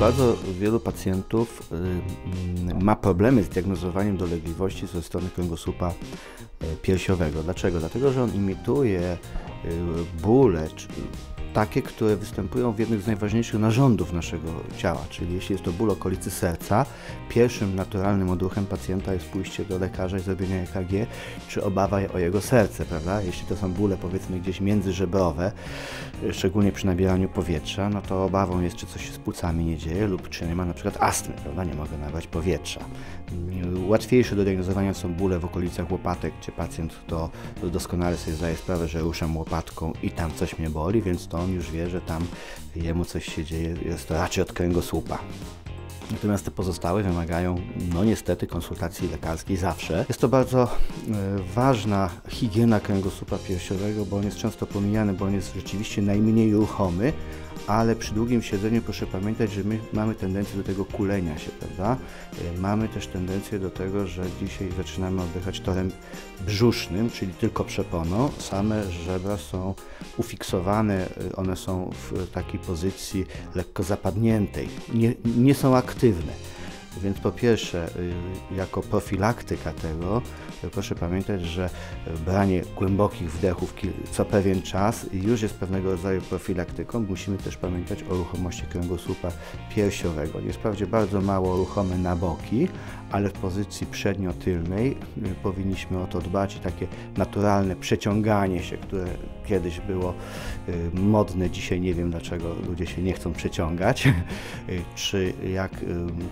Bardzo wielu pacjentów y, ma problemy z diagnozowaniem dolegliwości ze strony kręgosłupa y, piersiowego. Dlaczego? Dlatego, że on imituje y, bóle, takie, które występują w jednych z najważniejszych narządów naszego ciała, czyli jeśli jest to ból okolicy serca, pierwszym naturalnym odruchem pacjenta jest pójście do lekarza i zrobienie EKG, czy obawa o jego serce, prawda? Jeśli to są bóle powiedzmy gdzieś międzyżebrowe, szczególnie przy nabieraniu powietrza, no to obawą jest, czy coś się z płucami nie dzieje lub czy nie ma na przykład astmy, prawda? Nie mogę nabrać powietrza. Łatwiejsze do diagnozowania są bóle w okolicach łopatek, gdzie pacjent to doskonale sobie zdaje sprawę, że ruszam łopatką i tam coś mnie boli, więc to on już wie, że tam jemu coś się dzieje, jest to raczej od kręgosłupa. Natomiast te pozostałe wymagają, no niestety, konsultacji lekarskiej zawsze. Jest to bardzo e, ważna higiena kręgosłupa piersiowego, bo on jest często pomijany, bo on jest rzeczywiście najmniej ruchomy, ale przy długim siedzeniu proszę pamiętać, że my mamy tendencję do tego kulenia się, prawda? E, mamy też tendencję do tego, że dzisiaj zaczynamy oddychać torem brzusznym, czyli tylko przeponą. Same żebra są ufiksowane, e, one są w takiej pozycji lekko zapadniętej, nie, nie są aktywne. Więc po pierwsze, y, jako profilaktyka tego, proszę pamiętać, że branie głębokich wdechów co pewien czas już jest pewnego rodzaju profilaktyką. Musimy też pamiętać o ruchomości kręgosłupa piersiowego. Jest wprawdzie bardzo mało ruchomy na boki, ale w pozycji przednio-tylnej y, powinniśmy o to dbać i takie naturalne przeciąganie się, które kiedyś było y, modne, dzisiaj nie wiem dlaczego ludzie się nie chcą przeciągać, czy jak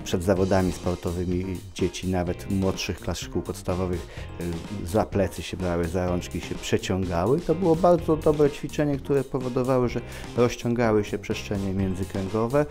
przed zawodami zawodami sportowymi dzieci nawet młodszych klas szkół podstawowych y, za plecy się brały, za rączki się przeciągały. To było bardzo dobre ćwiczenie, które powodowało, że rozciągały się przestrzenie międzykręgowe.